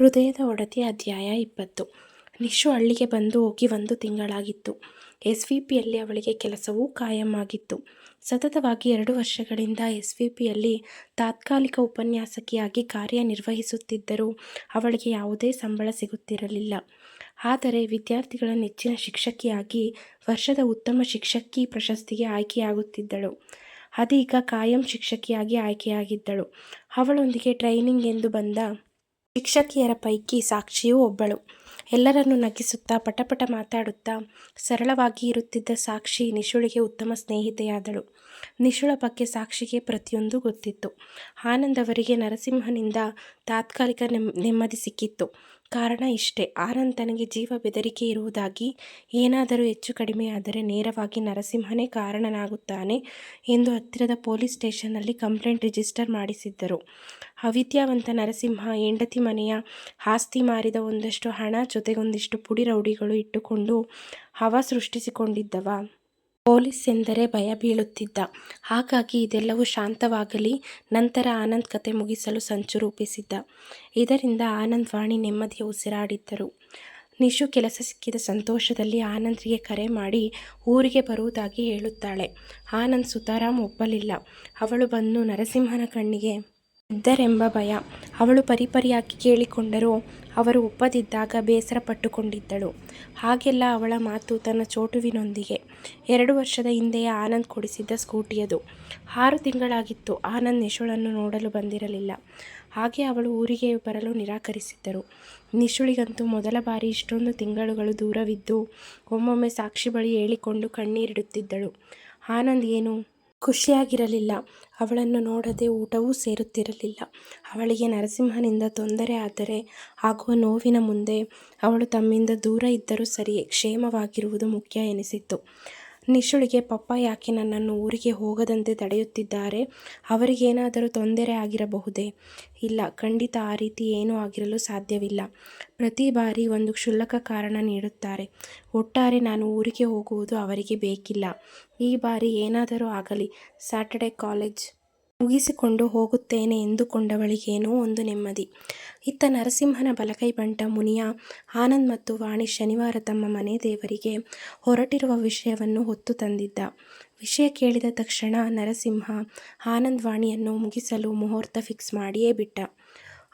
ಹೃದಯದ ಒಡತಿ ಅಧ್ಯಾಯ ಇಪ್ಪತ್ತು. ನಿಶು ಹಳ್ಳಿಗೆ ಬಂದು ಹೋಗಿ ಒಂದು ತಿಂಗಳಾಗಿತ್ತು. ಎಸ್ ವಿ ಪಿಯಲ್ಲಿ ಅವಳಿಗೆ ಕೆಲಸವೂ ಕಾಯಂ ಆಗಿತ್ತು ಸತತವಾಗಿ ಎರಡು ವರ್ಷಗಳಿಂದ ಎಸ್ ವಿ ಪಿಯಲ್ಲಿ ತಾತ್ಕಾಲಿಕ ಉಪನ್ಯಾಸಕಿಯಾಗಿ ಕಾರ್ಯನಿರ್ವಹಿಸುತ್ತಿದ್ದರೂ ಅವಳಿಗೆ ಯಾವುದೇ ಸಂಬಳ ಸಿಗುತ್ತಿರಲಿಲ್ಲ. ಆದರೆ ವಿದ್ಯಾರ್ಥಿಗಳ ನೆಚ್ಚಿನ ಶಿಕ್ಷಕಿಯಾಗಿ ವರ್ಷದ ಉತ್ತಮ ಶಿಕ್ಷಕಿ ಪ್ರಶಸ್ತಿಗೆ ಆಯ್ಕೆಯಾಗುತ್ತಿದ್ದಳು. ಅದೀಗ ಕಾಯಂ ಶಿಕ್ಷಕಿಯಾಗಿ ಆಯ್ಕೆಯಾಗಿದ್ದಳು. ಅವಳೊಂದಿಗೆ ಟ್ರೈನಿಂಗ್ ಎಂದು ಬಂದ ಶಿಕ್ಷಕಿಯರ ಪೈಕಿ ಸಾಕ್ಷಿಯೂ ಒಬ್ಬಳು. ಎಲ್ಲರನ್ನು ನಗಿಸುತ್ತಾ, ಪಟಪಟ ಮಾತಾಡುತ್ತಾ, ಸರಳವಾಗಿ ಇರುತ್ತಿದ್ದ ಸಾಕ್ಷಿ ನಿಶುಳಿಗೆ ಉತ್ತಮ ಸ್ನೇಹಿತೆಯಾದಳು. ನಿಶುಳ ಬಗ್ಗೆ ಸಾಕ್ಷಿಗೆ ಪ್ರತಿಯೊಂದು ಗೊತ್ತಿತ್ತು. ಆನಂದ್ ಅವರಿಗೆ ನರಸಿಂಹನಿಂದ ತಾತ್ಕಾಲಿಕ ನೆಮ್ಮದಿ ಸಿಕ್ಕಿತ್ತು. ಕಾರಣ ಇಷ್ಟೇ, ಆನಂದ್ ತನಗೆ ಜೀವ ಬೆದರಿಕೆ ಇರುವುದಾಗಿ ಏನಾದರೂ ಹೆಚ್ಚು ಕಡಿಮೆಯಾದರೆ ನೇರವಾಗಿ ನರಸಿಂಹನೇ ಕಾರಣನಾಗುತ್ತಾನೆ ಎಂದು ಹತ್ತಿರದ ಪೊಲೀಸ್ ಸ್ಟೇಷನ್ನಲ್ಲಿ ಕಂಪ್ಲೇಂಟ್ ರಿಜಿಸ್ಟರ್ ಮಾಡಿಸಿದ್ದರು. ಅವಿದ್ಯಾವಂತ ನರಸಿಂಹ, ಹೆಂಡತಿ ಮನೆಯ ಆಸ್ತಿ ಮಾರಿದ ಒಂದಷ್ಟು ಹಣ ಜೊತೆಗೊಂದಿಷ್ಟು ಪುಡಿ ರೌಡಿಗಳು ಇಟ್ಟುಕೊಂಡು ಹವ ಸೃಷ್ಟಿಸಿಕೊಂಡಿದ್ದವ. ಪೊಲೀಸ್ ಎಂದರೆ ಭಯ ಬೀಳುತ್ತಿದ್ದ. ಹಾಗಾಗಿ ಇದೆಲ್ಲವೂ ಶಾಂತವಾಗಲಿ, ನಂತರ ಆನಂದ್ ಕತೆ ಮುಗಿಸಲು ಸಂಚು ರೂಪಿಸಿದ್ದ. ಇದರಿಂದ ಆನಂದ್ ವಾಣಿ ನೆಮ್ಮದಿಯ ಉಸಿರಾಡಿದ್ದರು. ನಿಶು ಕೆಲಸ ಸಿಕ್ಕಿದ ಸಂತೋಷದಲ್ಲಿ ಆನಂದ್ರಿಗೆ ಕರೆ ಮಾಡಿ ಊರಿಗೆ ಬರುವುದಾಗಿ ಹೇಳುತ್ತಾಳೆ. ಆನಂದ್ ಸುತಾರಾಮ್ ಒಪ್ಪಲಿಲ್ಲ. ಅವಳು ಬಂದು ನರಸಿಂಹನ ಕಣ್ಣಿಗೆ ಇದ್ದರೆಂಬ ಭಯ. ಅವಳು ಪರಿಪರಿಯಾಗಿ ಕೇಳಿಕೊಂಡರೂ ಅವರು ಒಪ್ಪದಿದ್ದಾಗ ಬೇಸರ ಪಟ್ಟುಕೊಂಡಿದ್ದಳು. ಹಾಗೆಲ್ಲ ಅವಳ ಮಾತು ತನ್ನ ಚೋಟುವಿನೊಂದಿಗೆ. ಎರಡು ವರ್ಷದ ಹಿಂದೆಯೇ ಆನಂದ್ ಕೊಡಿಸಿದ್ದ ಸ್ಕೂಟಿಯದು. ಆರು ತಿಂಗಳಾಗಿತ್ತು. ಆನಂದ್ ನಿಶುಳನ್ನು ನೋಡಲು ಬಂದಿರಲಿಲ್ಲ. ಹಾಗೆ ಅವಳು ಊರಿಗೆ ಬರಲು ನಿರಾಕರಿಸಿದ್ದರು. ನಿಶುಳಿಗಂತೂ ಮೊದಲ ಬಾರಿ ಇಷ್ಟೊಂದು ತಿಂಗಳುಗಳು ದೂರವಿದ್ದು ಒಮ್ಮೊಮ್ಮೆ ಸಾಕ್ಷಿ ಬಳಿ ಹೇಳಿಕೊಂಡು ಕಣ್ಣೀರಿಡುತ್ತಿದ್ದಳು. ಆನಂದ್ ಏನು? ಖುಷಿಯಾಗಿರಲಿಲ್ಲ. ಅವಳನ್ನು ನೋಡದೆ ಊಟವೂ ಸೇರುತ್ತಿರಲಿಲ್ಲ. ಅವಳಿಗೆ ನರಸಿಂಹನಿಂದ ತೊಂದರೆ ಆದರೆ ಆಗುವ ನೋವಿನ ಮುಂದೆ ಅವಳು ತಮ್ಮಿಂದ ದೂರ ಇದ್ದರೂ ಸರಿಯೇ, ಕ್ಷೇಮವಾಗಿರುವುದು ಮುಖ್ಯ ಎನಿಸಿತ್ತು. ನಿಶುಳಿಗೆ ಪಪ್ಪ ಯಾಕೆ ನನ್ನನ್ನು ಊರಿಗೆ ಹೋಗದಂತೆ ತಡೆಯುತ್ತಿದ್ದಾರೆ. ಅವರಿಗೇನಾದರೂ ತೊಂದರೆ ಆಗಿರಬಹುದೇ? ಇಲ್ಲ, ಖಂಡಿತ ಆ ರೀತಿ ಏನೂ ಆಗಿರಲು ಸಾಧ್ಯವಿಲ್ಲ. ಪ್ರತಿ ಬಾರಿ ಒಂದು ಕ್ಷುಲ್ಲಕ ಕಾರಣ ನೀಡುತ್ತಾರೆ. ಒಟ್ಟಾರೆ ನಾನು ಊರಿಗೆ ಹೋಗುವುದು ಅವರಿಗೆ ಬೇಕಿಲ್ಲ. ಈ ಬಾರಿ ಏನಾದರೂ ಆಗಲಿ. ಸ್ಯಾಟರ್ಡೆ ಕಾಲೇಜ್ ಮುಗಿಸಿಕೊಂಡು ಹೋಗುತ್ತೇನೆ ಎಂದುಕೊಂಡವಳಿಗೇನೋ ಒಂದು ನೆಮ್ಮದಿ. ಇತ್ತ ನರಸಿಂಹನ ಬಲಕೈ ಬಂಟ ಮುನಿಯ ಆನಂದ್ ಮತ್ತು ವಾಣಿ ಶನಿವಾರ ತಮ್ಮ ಮನೆ ದೇವರಿಗೆ ಹೊರಟಿರುವ ವಿಷಯವನ್ನು ಹೊತ್ತು ತಂದಿದ್ದ. ವಿಷಯ ಕೇಳಿದ ತಕ್ಷಣ ನರಸಿಂಹ ಆನಂದ್ ವಾಣಿಯನ್ನು ಮುಗಿಸಲು ಮುಹೂರ್ತ ಫಿಕ್ಸ್ ಮಾಡಿಯೇ ಬಿಟ್ಟ.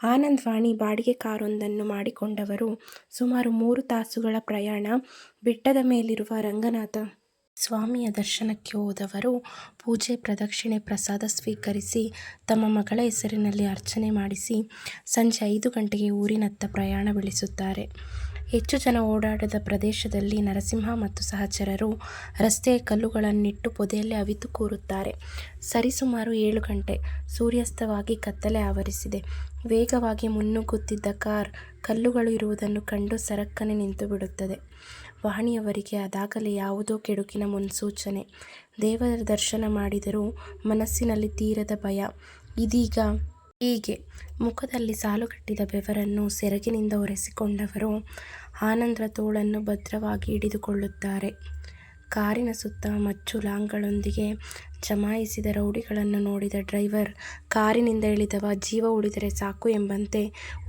ಆನಂದ್ ವಾಣಿ ಬಾಡಿಗೆ ಕಾರೊಂದನ್ನು ಮಾಡಿಕೊಂಡವರು ಸುಮಾರು ಮೂರು ತಾಸುಗಳ ಪ್ರಯಾಣ ಬೆಟ್ಟದ ಮೇಲಿರುವ ರಂಗನಾಥ ಸ್ವಾಮಿಯ ದರ್ಶನಕ್ಕೆ ಹೋದವರು ಪೂಜೆ ಪ್ರದಕ್ಷಿಣೆ ಪ್ರಸಾದ ಸ್ವೀಕರಿಸಿ ತಮ್ಮ ಮಗಳ ಹೆಸರಿನಲ್ಲಿ ಅರ್ಚನೆ ಮಾಡಿಸಿ ಸಂಜೆ ಐದು ಗಂಟೆಗೆ ಊರಿನತ್ತ ಪ್ರಯಾಣ ಬೆಳೆಸುತ್ತಾರೆ. ಹೆಚ್ಚು ಜನ ಓಡಾಡದ ಪ್ರದೇಶದಲ್ಲಿ ನರಸಿಂಹ ಮತ್ತು ಸಹಚರರು ರಸ್ತೆಯ ಕಲ್ಲುಗಳನ್ನಿಟ್ಟು ಪೊದೆಯಲ್ಲಿ ಅವಿತು ಕೂರುತ್ತಾರೆ. ಸರಿಸುಮಾರು ಏಳು ಗಂಟೆ ಸೂರ್ಯಾಸ್ತವಾಗಿ ಕತ್ತಲೆ ಆವರಿಸಿದೆ. ವೇಗವಾಗಿ ಮುನ್ನುಗ್ಗುತ್ತಿದ್ದ ಕಾರ್ ಕಲ್ಲುಗಳು ಇರುವುದನ್ನು ಕಂಡು ಸರಕ್ಕನೆ ನಿಂತು ಬಿಡುತ್ತದೆ ವಾಣಿಯವರಿಗೆ ಅದಾಗಲೇ ಯಾವುದೋ ಕೆಡುಕಿನ ಮುನ್ಸೂಚನೆ. ದೇವರ ದರ್ಶನ ಮಾಡಿದರೂ ಮನಸ್ಸಿನಲ್ಲಿ ತೀರದ ಭಯ. ಇದೀಗ ಹೀಗೆ. ಮುಖದಲ್ಲಿ ಸಾಲುಗಟ್ಟಿದ ಬೆವರನ್ನು ಸೆರಗಿನಿಂದ ಒರೆಸಿಕೊಂಡವರು ಆನಂದ್ರ ತೋಳನ್ನು ಭದ್ರವಾಗಿ ಹಿಡಿದುಕೊಳ್ಳುತ್ತಾರೆ. ಕಾರಿನ ಸುತ್ತ ಮಚ್ಚು ಲಾಂಗ್ಗಳೊಂದಿಗೆ ಜಮಾಯಿಸಿದ ರೌಡಿಗಳನ್ನು ನೋಡಿದ ಡ್ರೈವರ್, ಕಾರಿನಿಂದ ಇಳಿದವ ಜೀವ ಉಳಿದರೆ ಸಾಕು ಎಂಬಂತೆ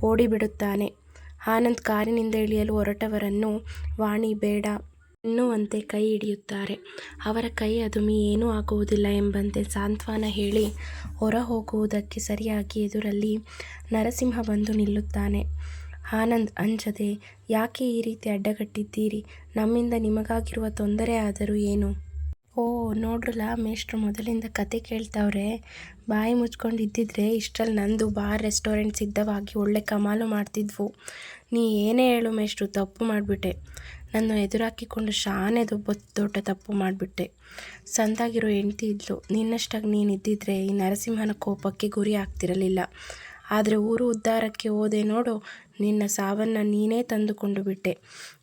ಓಡಿಬಿಡುತ್ತಾನೆ. ಆನಂದ್ ಕಾರಿನಿಂದ ಇಳಿಯಲು ಹೊರಟವರನ್ನು ವಾಣಿ ಬೇಡ ಎನ್ನುವಂತೆ ಕೈ ಹಿಡಿಯುತ್ತಾರೆ. ಅವರ ಕೈ ಅದುಮಿ ಏನೂ ಆಗುವುದಿಲ್ಲ ಎಂಬಂತೆ ಸಾಂತ್ವನ ಹೇಳಿ ಹೊರ ಹೋಗುವುದಕ್ಕೆ ಸರಿಯಾಗಿ ಎದುರಲ್ಲಿ ನರಸಿಂಹ ಬಂದು ನಿಲ್ಲುತ್ತಾನೆ. ಆನಂದ್, ಅಂಜದೆ, ಯಾಕೆ ಈ ರೀತಿ ಅಡ್ಡಗಟ್ಟಿದ್ದೀರಿ? ನಮ್ಮಿಂದ ನಿಮಗಾಗಿರುವ ತೊಂದರೆ ಆದರೂ ಏನು? ಓ, ನೋಡ್ರಲ್ಲ, ಮೇಷ್ಟ್ರು ಮೊದಲಿಂದ ಕತೆ ಕೇಳ್ತಾವ್ರೆ. ಬಾಯಿ ಮುಚ್ಕೊಂಡು ಇದ್ದಿದ್ರೆ ಇಷ್ಟರಲ್ಲಿ ನಂದು ಬಾರ್, ರೆಸ್ಟೋರೆಂಟ್ ಸಿದ್ಧವಾಗಿ ಒಳ್ಳೆ ಕಮಾಲು ಮಾಡ್ತಿದ್ವು. ನೀ ಏನೇ ಹೇಳು ಮೇಷ್ಟ್ರು, ತಪ್ಪು ಮಾಡಿಬಿಟ್ಟೆ. ನನ್ನ ಎದುರಾಕಿಕೊಂಡು ಶಾನೆ ದೊಬ್ಬ ದೊಡ್ಡ ತಪ್ಪು ಮಾಡಿಬಿಟ್ಟೆ. ಸಂದಾಗಿರೋ ಹೆಂಡ್ತಿ ಇದ್ಲು. ನಿನ್ನಷ್ಟಾಗಿ ನೀನು ಇದ್ದಿದ್ರೆ ಈ ನರಸಿಂಹನ ಕೋಪಕ್ಕೆ ಗುರಿ ಆಗ್ತಿರಲಿಲ್ಲ. ಆದರೆ ಊರು ಉದ್ಧಾರಕ್ಕೆ ಹೋದೆ ನೋಡು, ನಿನ್ನ ಸಾವನ್ನು ನೀನೇ ತಂದುಕೊಂಡು ಬಿಟ್ಟೆ.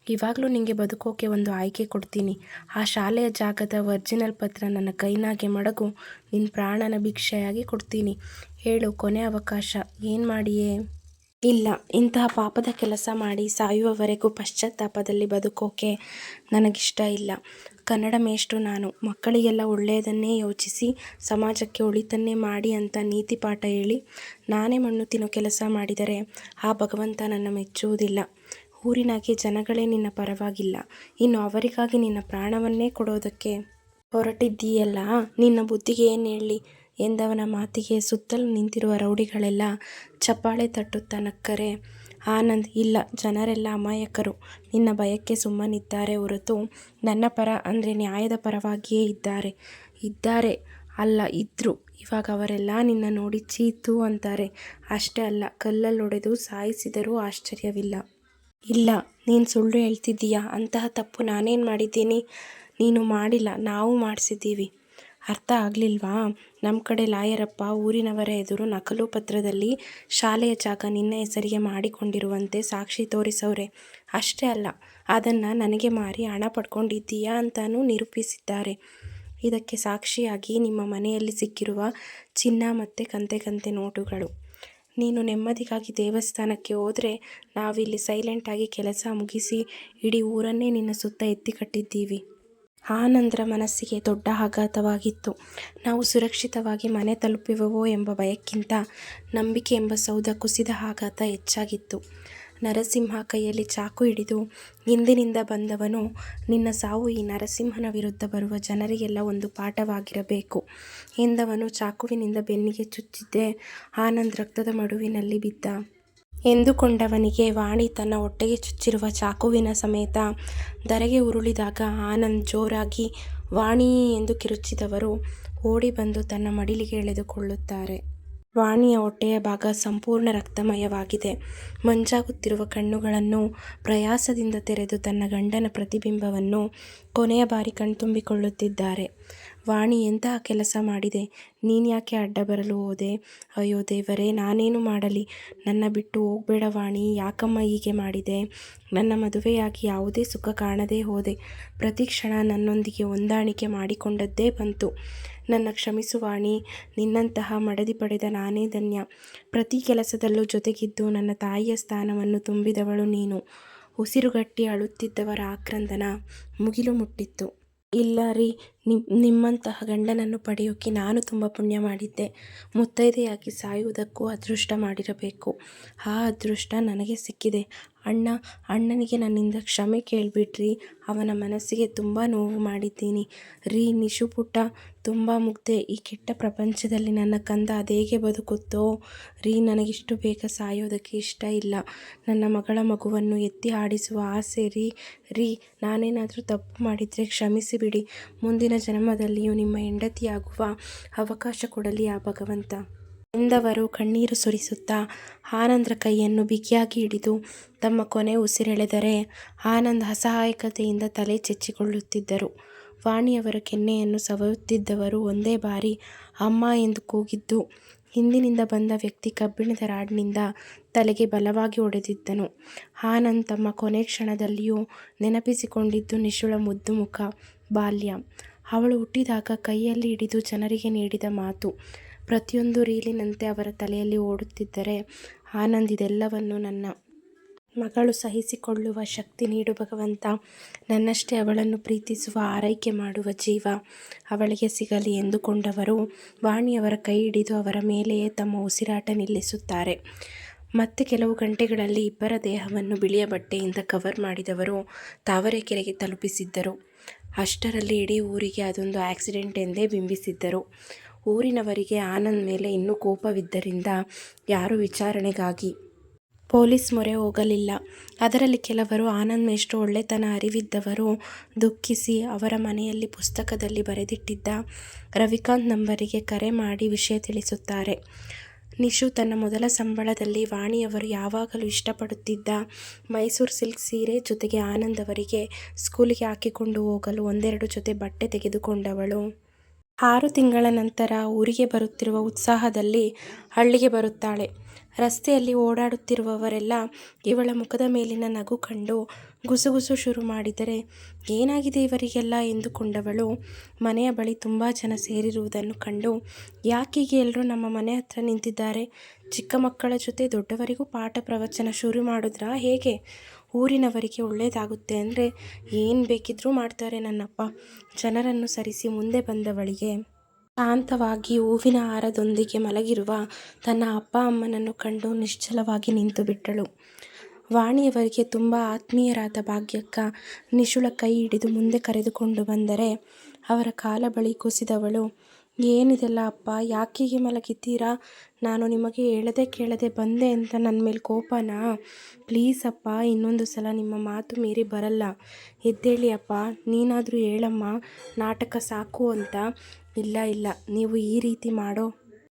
ಇವಾಗಲೂ ನಿನಗೆ ಬದುಕೋಕೆ ಒಂದು ಆಯ್ಕೆ ಕೊಡ್ತೀನಿ. ಆ ಶಾಲೆಯ ಜಾಗದ ಒರ್ಜಿನಲ್ ಪತ್ರ ನನ್ನ ಕೈನಾಗೆ ಮಡಗು ನಿನ್ನ ಪ್ರಾಣನ ಭಿಕ್ಷೆಯಾಗಿ ಕೊಡ್ತೀನಿ. ಹೇಳು, ಕೊನೆ ಅವಕಾಶ. ಏನು ಮಾಡಿಯೇ? ಇಲ್ಲ, ಇಂತಹ ಪಾಪದ ಕೆಲಸ ಮಾಡಿ ಸಾಯುವವರೆಗೂ ಪಶ್ಚಾತ್ತಾಪದಲ್ಲಿ ಬದುಕೋಕೆ ನನಗಿಷ್ಟ ಇಲ್ಲ. ಕನ್ನಡ ಮೇಷ್ಟ್ರು ನಾನು. ಮಕ್ಕಳಿಗೆಲ್ಲ ಒಳ್ಳೆಯದನ್ನೇ ಯೋಚಿಸಿ, ಸಮಾಜಕ್ಕೆ ಒಳಿತನ್ನೇ ಮಾಡಿ ಅಂತ ನೀತಿ ಪಾಠ ಹೇಳಿ, ನಾನೇ ಮಣ್ಣು ತಿನ್ನೋ ಕೆಲಸ ಮಾಡಿದರೆ ಆ ಭಗವಂತ ನನ್ನ ಮೆಚ್ಚುವುದಿಲ್ಲ. ಊರಿನಾಗೆ ಜನಗಳೇ ನಿನ್ನ ಪರವಾಗಿಲ್ಲ. ಇನ್ನು ಅವರಿಗಾಗಿ ನಿನ್ನ ಪ್ರಾಣವನ್ನೇ ಕೊಡೋದಕ್ಕೆ ಹೊರಟಿದ್ದೀಯಲ್ಲ? ನಿನ್ನ ಬುದ್ಧಿಗೆ ಏನು ಹೇಳಿ? ಎಂದವನ ಮಾತಿಗೆ ಸುತ್ತಲೂ ನಿಂತಿರುವ ರೌಡಿಗಳೆಲ್ಲ ಚಪ್ಪಾಳೆ ತಟ್ಟುತ್ತಾ ನಕ್ಕರೆ ಆನಂದ್, ಇಲ್ಲ, ಜನರೆಲ್ಲ ಅಮಾಯಕರು. ನಿನ್ನ ಭಯಕ್ಕೆ ಸುಮ್ಮನಿದ್ದಾರೆ ಹೊರತು ನನ್ನ ಪರ, ಅಂದರೆ ನ್ಯಾಯದ ಪರವಾಗಿಯೇ ಇದ್ದಾರೆ. ಇದ್ದಾರೆ ಅಲ್ಲ ಇದ್ದರು ಇವಾಗ ಅವರೆಲ್ಲ ನಿನ್ನ ನೋಡಿ ಚೀತು ಅಂತಾರೆ. ಅಷ್ಟೇ ಅಲ್ಲ, ಕಲ್ಲಲ್ಲೊಡೆದು ಸಾಯಿಸಿದರೂ ಆಶ್ಚರ್ಯವಿಲ್ಲ. ಇಲ್ಲ, ನೀನು ಸುಳ್ಳು ಹೇಳ್ತಿದ್ದೀಯಾ? ಅಂತಹ ತಪ್ಪು ನಾನೇನು ಮಾಡಿದ್ದೀನಿ? ನೀನು ಮಾಡಿಲ್ಲ, ನಾವು ಮಾಡಿಸಿದ್ದೀವಿ. ಅರ್ಥ ಆಗಲಿಲ್ವಾ? ನಮ್ಮ ಕಡೆ ಲಾಯರಪ್ಪ ಊರಿನವರ ಎದುರು ನಕಲು ಪತ್ರದಲ್ಲಿ ಶಾಲೆಯ ಜಾಗ ನಿನ್ನ ಹೆಸರಿಗೆ ಮಾಡಿಕೊಂಡಿರುವಂತೆ ಸಾಕ್ಷಿ ತೋರಿಸವ್ರೆ. ಅಷ್ಟೇ ಅಲ್ಲ, ಅದನ್ನು ನನಗೆ ಮಾರಿ ಹಣ ಪಡ್ಕೊಂಡಿದ್ದೀಯಾ ಅಂತಾನೂ ನಿರೂಪಿಸಿದ್ದಾರೆ. ಇದಕ್ಕೆ ಸಾಕ್ಷಿಯಾಗಿ ನಿಮ್ಮ ಮನೆಯಲ್ಲಿ ಸಿಕ್ಕಿರುವ ಚಿನ್ನ ಮತ್ತು ಕಂತೆ ಕಂತೆ ನೋಟುಗಳು. ನೀನು ನೆಮ್ಮದಿಗಾಗಿ ದೇವಸ್ಥಾನಕ್ಕೆ ಹೋದರೆ ನಾವಿಲ್ಲಿ ಸೈಲೆಂಟಾಗಿ ಕೆಲಸ ಮುಗಿಸಿ ಇಡೀ ಊರನ್ನೇ ನಿನ್ನ ಸುತ್ತ ಎತ್ತಿ ಕಟ್ಟಿದ್ದೀವಿ. ಆನಂದರ ಮನಸ್ಸಿಗೆ ದೊಡ್ಡ ಆಘಾತವಾಗಿತ್ತು. ನಾವು ಸುರಕ್ಷಿತವಾಗಿ ಮನೆ ತಲುಪುವೆವೋ ಎಂಬ ಭಯಕ್ಕಿಂತ ನಂಬಿಕೆ ಎಂಬ ಸೌಧ ಕುಸಿದ ಆಘಾತ ಹೆಚ್ಚಾಗಿತ್ತು. ನರಸಿಂಹ ಕೈಯಲ್ಲಿ ಚಾಕು ಹಿಡಿದು ಹಿಂದಿನಿಂದ ಬಂದವನು, ನಿನ್ನ ಸಾವು ಈ ನರಸಿಂಹನ ವಿರುದ್ಧ ಬರುವ ಜನರಿಗೆಲ್ಲ ಒಂದು ಪಾಠವಾಗಿರಬೇಕು ಎಂದವನು ಚಾಕುವಿನಿಂದ ಬೆನ್ನಿಗೆ ಚುಚ್ಚಿದ್ದೆ ಆನಂದ್ ರಕ್ತದ ಮಡುವಿನಲ್ಲಿ ಬಿದ್ದ ಎಂದುಕೊಂಡವನಿಗೆ ವಾಣಿ ತನ್ನ ಹೊಟ್ಟೆಗೆ ಚುಚ್ಚಿರುವ ಚಾಕುವಿನ ಸಮೇತ ಧರೆಗೆ ಉರುಳಿದಾಗ ಆನಂದ್ ಜೋರಾಗಿ, ವಾಣಿ ಎಂದು ಕಿರುಚಿದವರು ಓಡಿ ಬಂದು ತನ್ನ ಮಡಿಲಿಗೆ ಎಳೆದುಕೊಳ್ಳುತ್ತಾರೆ. ವಾಣಿಯ ಹೊಟ್ಟೆಯ ಭಾಗ ಸಂಪೂರ್ಣ ರಕ್ತಮಯವಾಗಿದೆ. ಮಂಜಾಗುತ್ತಿರುವ ಕಣ್ಣುಗಳನ್ನು ಪ್ರಯಾಸದಿಂದ ತೆರೆದು ತನ್ನ ಗಂಡನ ಪ್ರತಿಬಿಂಬವನ್ನು ಕೊನೆಯ ಬಾರಿ ಕಣ್ತುಂಬಿಕೊಳ್ಳುತ್ತಿದ್ದಾರೆ. ವಾಣಿ ಎಂತಹ ಕೆಲಸ ಮಾಡಿದೆ? ನೀನ್ಯಾಕೆ ಅಡ್ಡ ಬರಲು ಹೋದೆ? ಅಯ್ಯೋ ದೇವರೇ, ನಾನೇನು ಮಾಡಲಿ? ನನ್ನ ಬಿಟ್ಟು ಹೋಗಬೇಡ ವಾಣಿ, ಯಾಕಮ್ಮ ಹೀಗೆ ಮಾಡಿದೆ? ನನ್ನ ಮದುವೆಯಾಗಿ ಯಾವುದೇ ಸುಖ ಕಾಣದೇ ಹೋದೆ. ಪ್ರತಿ ಕ್ಷಣ ನನ್ನೊಂದಿಗೆ ಹೊಂದಾಣಿಕೆ ಮಾಡಿಕೊಂಡದ್ದೇ ಬಂತು. ನನ್ನ ಕ್ಷಮಿಸು ವಾಣಿ, ನಿನ್ನಂತಹ ಮಡದಿ ಪಡೆದ ನಾನೇ ಧನ್ಯ. ಪ್ರತಿ ಕೆಲಸದಲ್ಲೂ ಜೊತೆಗಿದ್ದು ನನ್ನ ತಾಯಿಯ ಸ್ಥಾನವನ್ನು ತುಂಬಿದವಳು ನೀನು. ಉಸಿರುಗಟ್ಟಿ ಅಳುತ್ತಿದ್ದವರ ಆಕ್ರಂದನ ಮುಗಿಲು ಮುಟ್ಟಿತ್ತು. ಇಲ್ಲ ರೀ ನಿಮ್ಮ ನಿಮ್ಮಂತಹ ಗಂಡನನ್ನು ಪಡೆಯೋಕ್ಕೆ ನಾನು ತುಂಬ ಪುಣ್ಯ ಮಾಡಿದ್ದೆ. ಮುತ್ತೈದೆಯಾಗಿ ಸಾಯುವುದಕ್ಕೂ ಅದೃಷ್ಟ ಮಾಡಿರಬೇಕು. ಆ ಅದೃಷ್ಟ ನನಗೆ ಸಿಕ್ಕಿದೆ. ಅಣ್ಣ, ಅಣ್ಣನಿಗೆ ನನ್ನಿಂದ ಕ್ಷಮೆ ಕೇಳಿಬಿಟ್ರಿ. ಅವನ ಮನಸ್ಸಿಗೆ ತುಂಬ ನೋವು ಮಾಡಿದ್ದೀನಿ. ರೀ, ನಿಶು ಪುಟ್ಟ, ತುಂಬ ಮುಗ್ದೆ. ಈ ಕೆಟ್ಟ ಪ್ರಪಂಚದಲ್ಲಿ ನನ್ನ ಕಂದ ಅದೇಗೆ ಬದುಕುತ್ತೋ? ರೀ, ನನಗಿಷ್ಟು ಬೇಗ ಸಾಯೋದಕ್ಕೆ ಇಷ್ಟ ಇಲ್ಲ. ನನ್ನ ಮಗಳ ಮಗುವನ್ನು ಎತ್ತಿ ಆಡಿಸುವ ಆಸೆ ರೀ. ರೀ, ನಾನೇನಾದರೂ ತಪ್ಪು ಮಾಡಿದರೆ ಕ್ಷಮಿಸಿಬಿಡಿ. ಮುಂದಿನ ಜನ್ಮದಲ್ಲಿಯೂ ನಿಮ್ಮ ಹೆಂಡತಿಯಾಗುವ ಅವಕಾಶ ಕೊಡಲಿ ಆ ಭಗವಂತ. ಎಂದವರು ಕಣ್ಣೀರು ಸುರಿಸುತ್ತಾ ಆನಂದ್ರ ಕೈಯನ್ನು ಬಿಗಿಯಾಗಿ ಹಿಡಿದು ತಮ್ಮ ಕೊನೆ ಉಸಿರೆಳೆದರೆ ಆನಂದ್ ಅಸಹಾಯಕತೆಯಿಂದ ತಲೆ ಚೆಚ್ಚಿಕೊಳ್ಳುತ್ತಿದ್ದರು. ವಾಣಿಯವರ ಕೆನ್ನೆಯನ್ನು ಸವರುತ್ತಿದ್ದವರು ಒಂದೇ ಬಾರಿ ಅಮ್ಮ ಎಂದು ಕೂಗಿದ್ದು ಹಿಂದಿನಿಂದ ಬಂದ ವ್ಯಕ್ತಿ ಕಬ್ಬಿಣದ ರಾಡ್ನಿಂದ ತಲೆಗೆ ಬಲವಾಗಿ ಹೊಡೆದಿದ್ದನು ಆನಂದ್ ತಮ್ಮ ಕೊನೆ ಕ್ಷಣದಲ್ಲಿಯೂ ನೆನಪಿಸಿಕೊಂಡಿದ್ದು ನಿಶುಳ ಮುದ್ದು ಮುಖ ಬಾಲ್ಯ. ಅವಳು ಹುಟ್ಟಿದಾಗ ಕೈಯಲ್ಲಿ ಹಿಡಿದು ಜನರಿಗೆ ನೀಡಿದ ಮಾತು ಪ್ರತಿಯೊಂದು ರೀಲಿನಂತೆ ಅವರ ತಲೆಯಲ್ಲಿ ಓಡುತ್ತಿದ್ದರೆ ಆನಂದ್ ಇದೆಲ್ಲವನ್ನು ನನ್ನ ಮಗಳು ಸಹಿಸಿಕೊಳ್ಳುವ ಶಕ್ತಿ ನೀಡು ಭಗವಂತ. ನನ್ನಷ್ಟೇ ಅವಳನ್ನು ಪ್ರೀತಿಸುವ, ಆರೈಕೆ ಮಾಡುವ ಜೀವ ಅವಳಿಗೆ ಸಿಗಲಿ ಎಂದುಕೊಂಡವರು ವಾಣಿಯವರ ಕೈ ಹಿಡಿದು ಅವರ ಮೇಲೆಯೇ ತಮ್ಮ ಉಸಿರಾಟ ನಿಲ್ಲಿಸುತ್ತಾರೆ. ಮತ್ತೆ ಕೆಲವು ಗಂಟೆಗಳಲ್ಲಿ ಇಬ್ಬರ ದೇಹವನ್ನು ಬಿಳಿಯ ಬಟ್ಟೆಯಿಂದ ಕವರ್ ಮಾಡಿದವರು ತಾವರೆಕೆರೆಗೆ ತಲುಪಿಸಿದ್ದರು. ಅಷ್ಟರಲ್ಲಿ ಇಡೀ ಊರಿಗೆ ಅದೊಂದು ಆಕ್ಸಿಡೆಂಟ್ ಎಂದೇ ಬಿಂಬಿಸಿದ್ದರು. ಊರಿನವರಿಗೆ ಆನಂದ್ ಮೇಲೆ ಇನ್ನೂ ಕೋಪವಿದ್ದರಿಂದ ಯಾರೂ ವಿಚಾರಣೆಗಾಗಿ ಪೊಲೀಸ್ ಮೊರೆ ಹೋಗಲಿಲ್ಲ. ಅದರಲ್ಲಿ ಕೆಲವರು ಆನಂದ್ ಎಷ್ಟು ಒಳ್ಳೆತನ ಅರಿವಿದ್ದವರು ದುಃಖಿಸಿ ಅವರ ಮನೆಯಲ್ಲಿ ಪುಸ್ತಕದಲ್ಲಿ ಬರೆದಿಟ್ಟಿದ್ದ ರವಿಕಾಂತ್ ನಂಬರಿಗೆ ಕರೆ ಮಾಡಿ ವಿಷಯ ತಿಳಿಸುತ್ತಾರೆ. ನಿಶು ತನ್ನ ಮೊದಲ ಸಂಬಳದಲ್ಲಿ ವಾಣಿಯವರು ಯಾವಾಗಲೂ ಇಷ್ಟಪಡುತ್ತಿದ್ದ ಮೈಸೂರು ಸಿಲ್ಕ್ ಸೀರೆ ಜೊತೆಗೆ ಆನಂದ್ ಅವರಿಗೆ ಸ್ಕೂಲಿಗೆ ಹಾಕಿಕೊಂಡು ಹೋಗಲು ಒಂದೆರಡು ಜೊತೆ ಬಟ್ಟೆ ತೆಗೆದುಕೊಂಡವಳು. ಆರು ತಿಂಗಳ ನಂತರ ಊರಿಗೆ ಬರುತ್ತಿರುವ ಉತ್ಸಾಹದಲ್ಲಿ ಹಳ್ಳಿಗೆ ಬರುತ್ತಾಳೆ. ರಸ್ತೆಯಲ್ಲಿ ಓಡಾಡುತ್ತಿರುವವರೆಲ್ಲ ಇವಳ ಮುಖದ ಮೇಲಿನ ನಗು ಕಂಡು ಗುಸುಗುಸು ಶುರು ಮಾಡಿದರೆ, ಏನಾಗಿದೆ ಇವರಿಗೆಲ್ಲ ಎಂದುಕೊಂಡವಳು. ಮನೆಯ ಬಳಿ ತುಂಬ ಜನ ಸೇರಿರುವುದನ್ನು ಕಂಡು, ಯಾಕೀಗೆ ಎಲ್ಲರೂ ನಮ್ಮ ಮನೆ ಹತ್ರ ನಿಂತಿದ್ದಾರೆ, ಚಿಕ್ಕ ಮಕ್ಕಳ ಜೊತೆ ದೊಡ್ಡವರಿಗೂ ಪಾಠ ಪ್ರವಚನ ಶುರು ಮಾಡಿದ್ರಾ ಹೇಗೆ? ಊರಿನವರಿಗೆ ಒಳ್ಳೆಯದಾಗುತ್ತೆ ಅಂದರೆ ಏನು ಬೇಕಿದ್ರೂ ಮಾಡ್ತಾರೆ ನನ್ನಪ್ಪ. ಜನರನ್ನು ಸರಿಸಿ ಮುಂದೆ ಬಂದವಳಿಗೆ ಶಾಂತವಾಗಿ ಹೂವಿನ ಹಾರದೊಂದಿಗೆ ಮಲಗಿರುವ ತನ್ನ ಅಪ್ಪ ಅಮ್ಮನನ್ನು ಕಂಡು ನಿಶ್ಚಲವಾಗಿ ನಿಂತು ಬಿಟ್ಟಳು. ವಾಣಿಯವರಿಗೆ ತುಂಬ ಆತ್ಮೀಯರಾದ ಭಾಗ್ಯಕ್ಕ ನಿಶುಳ ಕೈ ಹಿಡಿದು ಮುಂದೆ ಕರೆದುಕೊಂಡು ಬಂದರೆ ಅವರ ಕಾಲ ಬಳಿ ಕುಸಿದವಳು ಏನಿದೆಲ್ಲ ಅಪ್ಪ? ಯಾಕೀಗೆ ಮಲಗಿದ್ದೀರಾ? ನಾನು ನಿಮಗೆ ಹೇಳದೆ ಕೇಳದೆ ಬಂದೆ ಅಂತ ನನ್ನ ಮೇಲೆ ಕೋಪನಾ? ಪ್ಲೀಸ್ ಅಪ್ಪ, ಇನ್ನೊಂದು ಸಲ ನಿಮ್ಮ ಮಾತು ಮೀರಿ ಬರಲ್ಲ. ಎದ್ದೇಳಿ ಅಪ್ಪ, ನೀನಾದರೂ ಹೇಳಮ್ಮ, ನಾಟಕ ಸಾಕು ಅಂತ. ಇಲ್ಲ ಇಲ್ಲ, ನೀವು ಈ ರೀತಿ ಮಾಡೋ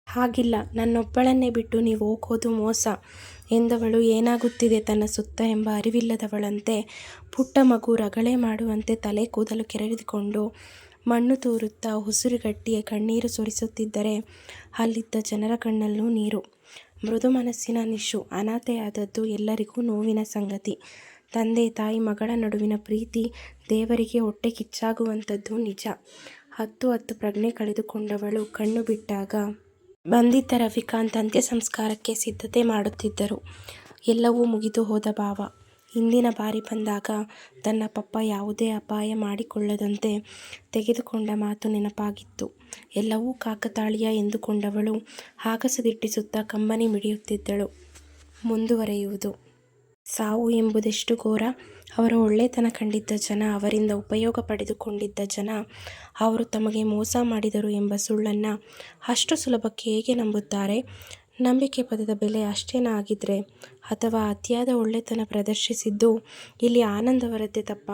ಹಾಗಿಲ್ಲ. ನನ್ನೊಬ್ಬಳನ್ನೇ ಬಿಟ್ಟು ನೀವು ಹೋಗೋದು ಮೋಸ. ಎಂದವಳು, ಏನಾಗುತ್ತಿದೆ ತನ್ನ ಸುತ್ತ ಎಂಬ ಅರಿವಿಲ್ಲದವಳಂತೆ, ಪುಟ್ಟ ಮಗು ರಗಳೆ ಮಾಡುವಂತೆ ತಲೆ ಕೂದಲು ಕೆರೆದುಕೊಂಡು ಮಣ್ಣು ತೂರುತ್ತಾ ಉಸಿರುಗಟ್ಟಿಯ ಕಣ್ಣೀರು ಸುರಿಸುತ್ತಿದ್ದರೆ ಅಲ್ಲಿದ್ದ ಜನರ ಕಣ್ಣಲ್ಲೂ ನೀರು. ಮೃದು ಮನಸ್ಸಿನ ನಿಶು, ಅನಾಥೆಯಾದದ್ದು ಎಲ್ಲರಿಗೂ ನೋವಿನ ಸಂಗತಿ. ತಂದೆ, ತಾಯಿ, ಮಗಳ ನಡುವಿನ ಪ್ರೀತಿ ದೇವರಿಗೆ ಹೊಟ್ಟೆ ಕಿಚ್ಚಾಗುವಂಥದ್ದು ನಿಜ. ಹತ್ತು ಹತ್ತು ಪ್ರಜ್ಞೆ ಕಳೆದುಕೊಂಡವಳು ಕಣ್ಣು ಬಿಟ್ಟಾಗ ಬಂದಿದ್ದ ರವಿಕಾಂತ್ ಅಂತ್ಯ ಸಂಸ್ಕಾರಕ್ಕೆ ಸಿದ್ಧತೆ ಮಾಡುತ್ತಿದ್ದರು. ಎಲ್ಲವೂ ಮುಗಿದು ಹೋದ ಭಾವ. ಹಿಂದಿನ ಬಾರಿ ಬಂದಾಗ ತನ್ನ ಪಪ್ಪ ಯಾವುದೇ ಅಪಾಯ ಮಾಡಿಕೊಳ್ಳದಂತೆ ತೆಗೆದುಕೊಂಡ ಮಾತು ನೆನಪಾಗಿತ್ತು. ಎಲ್ಲವೂ ಕಾಕತಾಳೀಯ ಎಂದುಕೊಂಡವಳು ಆಗಸದಿಟ್ಟಿಸುತ್ತಾ ಕಂಬನಿ ಮಿಡಿಯುತ್ತಿದ್ದಳು. ಮುಂದುವರೆಯುವುದು. ಸಾವು ಎಂಬುದೆಷ್ಟು ಘೋರ. ಅವರ ಒಳ್ಳೆತನ ಕಂಡಿದ್ದ ಜನ, ಅವರಿಂದ ಉಪಯೋಗ ಪಡೆದುಕೊಂಡಿದ್ದ ಜನ, ಅವರು ತಮಗೆ ಮೋಸ ಮಾಡಿದರು ಎಂಬ ಸುಳ್ಳನ್ನು ಅಷ್ಟು ಸುಲಭಕ್ಕೆ ಹೇಗೆ ನಂಬುತ್ತಾರೆ? ನಂಬಿಕೆ ಪದದ ಬೆಲೆ ಅಷ್ಟೇನಾ ಆಗಿದ್ರೆ ಅಥವಾ ಅತಿಯಾದ ಒಳ್ಳೆತನ ಪ್ರದರ್ಶಿಸಿದ್ದು ಇಲ್ಲಿ ಆನಂದವರದ್ದೇ ತಪ್ಪ.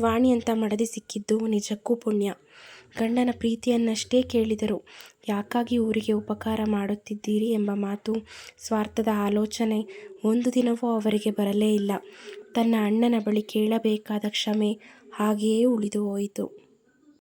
ವಾಣಿ ಅಂತ ಮಡದಿ ಸಿಕ್ಕಿದ್ದು ನಿಜಕ್ಕೂ ಪುಣ್ಯ. ಗಂಡನ ಪ್ರೀತಿಯನ್ನಷ್ಟೇ ಕೇಳಿದರು ಯಾಕಾಗಿ ಊರಿಗೆ ಉಪಕಾರ ಮಾಡುತ್ತಿದ್ದೀರಿ ಎಂಬ ಮಾತು, ಸ್ವಾರ್ಥದ ಆಲೋಚನೆ ಒಂದು ದಿನವೂ ಅವರಿಗೆ ಬರಲೇ ಇಲ್ಲ. ತನ್ನ ಅಣ್ಣನ ಬಳಿ ಕೇಳಬೇಕಾದ ಕ್ಷಮೆ ಹಾಗೆಯೇ ಉಳಿದು ಹೋಯಿತು.